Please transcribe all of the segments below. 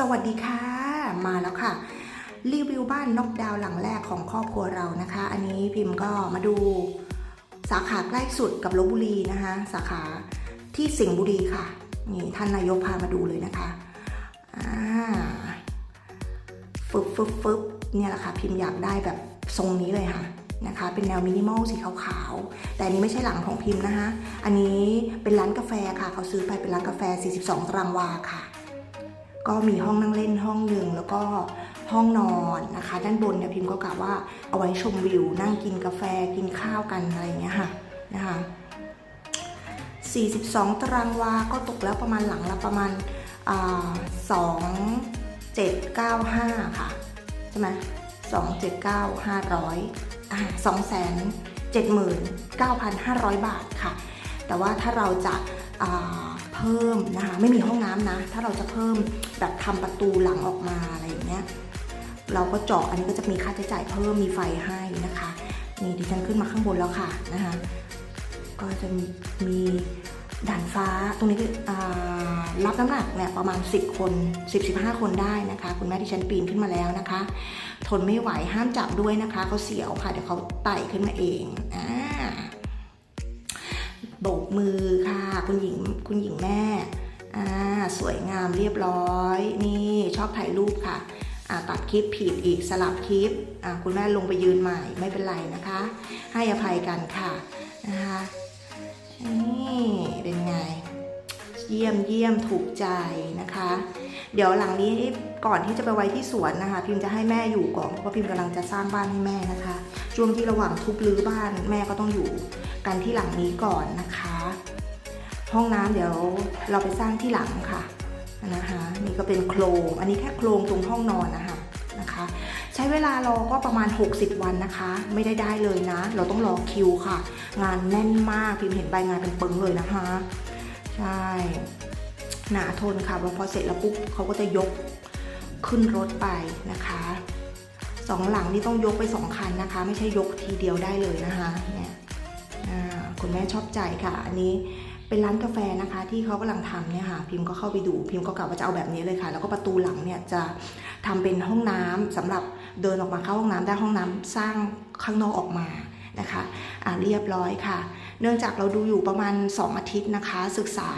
สวัสดีค่ะ มาแล้วค่ะ รีวิวบ้านนอกดาวน์หลังแรกของครอบครัวเรานะคะ อันนี้พิมพ์ก็มาดูสาขาใกล้สุดกับลบบุรีนะคะ สาขาที่สิงห์บุรีค่ะนี่ท่านนายกพามาดูเลยนะคะฟึบฟึบฟึบเนี่ยแหละค่ะ พิมพ์อยากได้แบบทรงนี้เลยค่ะนะคะ เป็นแนวมินิมอลสีขาวๆ แต่อันนี้ไม่ใช่หลังของพิมพ์นะคะ อันนี้เป็นร้านกาแฟค่ะ เขาซื้อไปเป็นร้านกาแฟ 42 ตารางวาค่ะ ก็มีห้องนั่งเล่นห้องหนึ่งแล้วก็ห้องนอนนะคะ ด้านบนเนี่ยพิมพ์ก็กะว่าเอาไว้ชมวิว นั่งกินกาแฟกินข้าวกันอะไรอย่างเงี้ยค่ะนะคะ 42 ตารางวาก็ตกแล้วประมาณหลังละประมาณสอ่า2795ค่ะใช่ไหม279 500อ่า279,500บาทค่ะ แต่ว่าถ้าเราจะา พิ่มนะคะไม่มีห้องน้ำนะ ถ้าเราจะเพิ่มแบบทำประตูหลังออกมาอะไรอย่างเงี้ยเราก็เจาะอันนี้ก็จะมีค่าใช้จ่ายเพิ่มมีไฟให้นะคะนี่ดิฉันขึ้นมาข้างบนแล้วค่ะนะคะก็จะมีด่านฟ้าตรงนี้อ่ารับน้ำหนักเนี่ยประมาณ 10 คน 10-15 คนได้นะคะ คุณแม่ที่ฉันปีนขึ้นมาแล้วนะคะ ทนไม่ไหวห้ามจับด้วยนะคะเขาเสียวค่ะ เดี๋ยวเขาไต่ขึ้นมาเองอ่า โบกมือค่ะ คุณหญิงคุณหญิงแม่อ่าสวยงามเรียบร้อย นี่ชอบถ่ายรูปค่ะอ่าตัดคลิปผิดอีกสลับคลิปอ่าคุณแม่ลงไปยืนใหม่ไม่เป็นไรนะคะ ให้อภัยกันค่ะนะคะนี่เป็นไง เยี่ยมเยี่ยมถูกใจนะคะ เดี๋ยวหลังนี้ก่อนที่จะไปไว้ที่สวนนะคะ พิมจะให้แม่อยู่ก่อนเพราะพิมกำลังจะสร้างบ้านให้แม่นะคะ ช่วงที่ระหว่างทุบรื้อบ้านแม่ก็ต้องอยู่กันที่หลังนี้ก่อนนะคะ ห้องน้ำเดี๋ยวเราไปสร้างที่หลังค่ะนะคะนี่ก็เป็นโครงอันนี้แค่โครงตรงห้องนอนนะคะนะคะ ใช้เวลารอก็ประมาณ 60 วันนะคะ ไม่ได้ได้เลยนะ เราต้องรอคิวค่ะ งานแน่นมากพิมเห็นใบงานเป็นปึงเลยนะคะ ใช่หนาทนค่ะพอเสร็จแล้วปุ๊บเขาก็จะยกขึ้นรถไปนะคะ สองหลังนี่ต้องยกไปสองคันนะคะ ไม่ใช่ยกทีเดียวได้เลยนะคะเนี่ยคุณแม่ชอบใจค่ะ อันนี้เป็นร้านกาแฟนะคะ ที่เขากำลังทำเนี่ยค่ะ พิมพ์ก็เข้าไปดู พิมพ์ก็กะว่าจะเอาแบบนี้เลยค่ะ แล้วก็ประตูหลังเนี่ยจะทำเป็นห้องน้ำสำหรับเดินออกมาเข้าห้องน้ำได้ห้องน้ำสร้างข้างนอกออกมานะคะอ่าเรียบร้อยค่ะ เนื่องจากเราดูอยู่ประมาณ 2 อาทิตย์นะคะ ศึกษา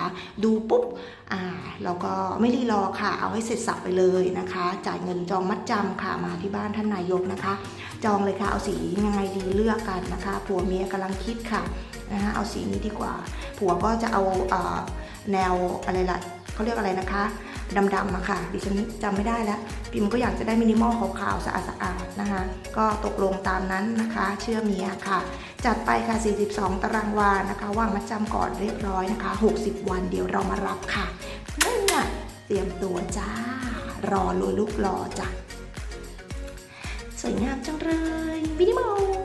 ดูปุ๊บอ่าเราก็ไม่รีรอค่ะ เอาให้เสร็จสับไปเลยนะคะ จ่ายเงินจองมัดจำค่ะมาที่บ้านท่านนายกนะคะ จองเลยค่ะเอาสียังไงดีเลือกกันนะคะผัวเมียกำลังคิดค่ะนะคะเอาสีนี้ดีกว่า ผัวก็จะเอาอ่าแนวอะไรล่ะเขาเรียกอะไรนะคะดำๆอะค่ะดิฉันจำไม่ได้แล้วพิมก็อยากจะได้มินิมอลขาวๆสะอาดๆนะคะ ก็ตกลงตามนั้นนะคะ เชื่อเมียค่ะ จัดไปค่ะ 42 ตารางวานะคะว่างมัดจำก่อนเรียบร้อยนะคะ 60 วันเดี๋ยวเรามารับค่ะนั่นน่ะเตรียมตัวจ้า รอเลยลูกรอจ้ะสวยงามจังเลยมินิมอล